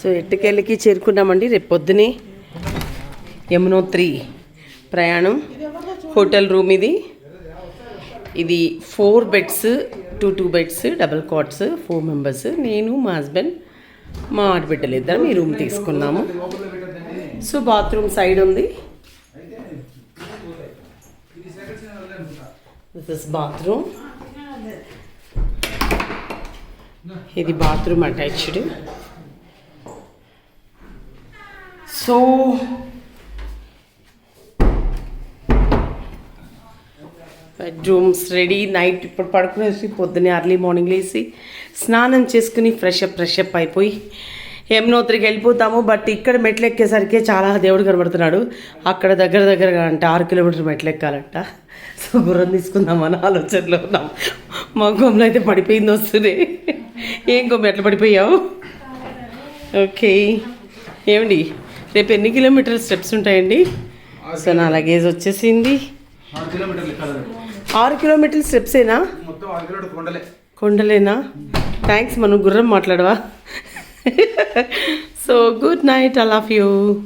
So ఎట్టుకెళ్ళకి చేరుకున్నామండి? రేపు పొద్దునే యమునోత్రి ప్రయాణం. హోటల్ రూమ్ ఇది. ఇది four beds two two beds double cots four members. నేను మా హస్బెండ్ మా ఆడబిడ్డలు ఇద్దరం ఈ రూమ్ తీసుకున్నాము. సో బాత్రూమ్ సైడ్ ఉంది. దిస్ ఇస్ బాత్రూమ్ ఇది bathroom attached. So bedrooms ready night ఇప్పుడు పడుకునేసి పొద్దున్నే అర్లీ మార్నింగ్ లేసి స్నానం చేసుకుని ఫ్రెష్ అప్ ఫ్రెష్ అప్ అయిపోయి యమునోత్రికి వెళ్ళిపోతాము. బట్ ఇక్కడ మెట్లు ఎక్కేసరికి చాలా దేవుడు కనబడుతున్నాడు. అక్కడ దగ్గర దగ్గర అంటే ఆరు కిలోమీటర్ మెట్లు ఎక్కాలంట సో గుర్రం తీసుకుందామని ఆలోచనలో ఉన్నాం. మా అయితే పడిపోయింది వస్తుంది ఏం గొమ్మ ఎట్లా పడిపోయావు? ఓకే. ఏమండి? రేపు ఎన్ని కిలోమీటర్ స్టెప్స్ ఉంటాయండి? సో నా లగేజ్ వచ్చేసింది. ఆరు కిలోమీటర్లు కిలోమీటర్ల స్టెప్సేనా? కొండలేనా? థ్యాంక్స్ మనం గుర్రం మాట్లాడవా? So good night I love you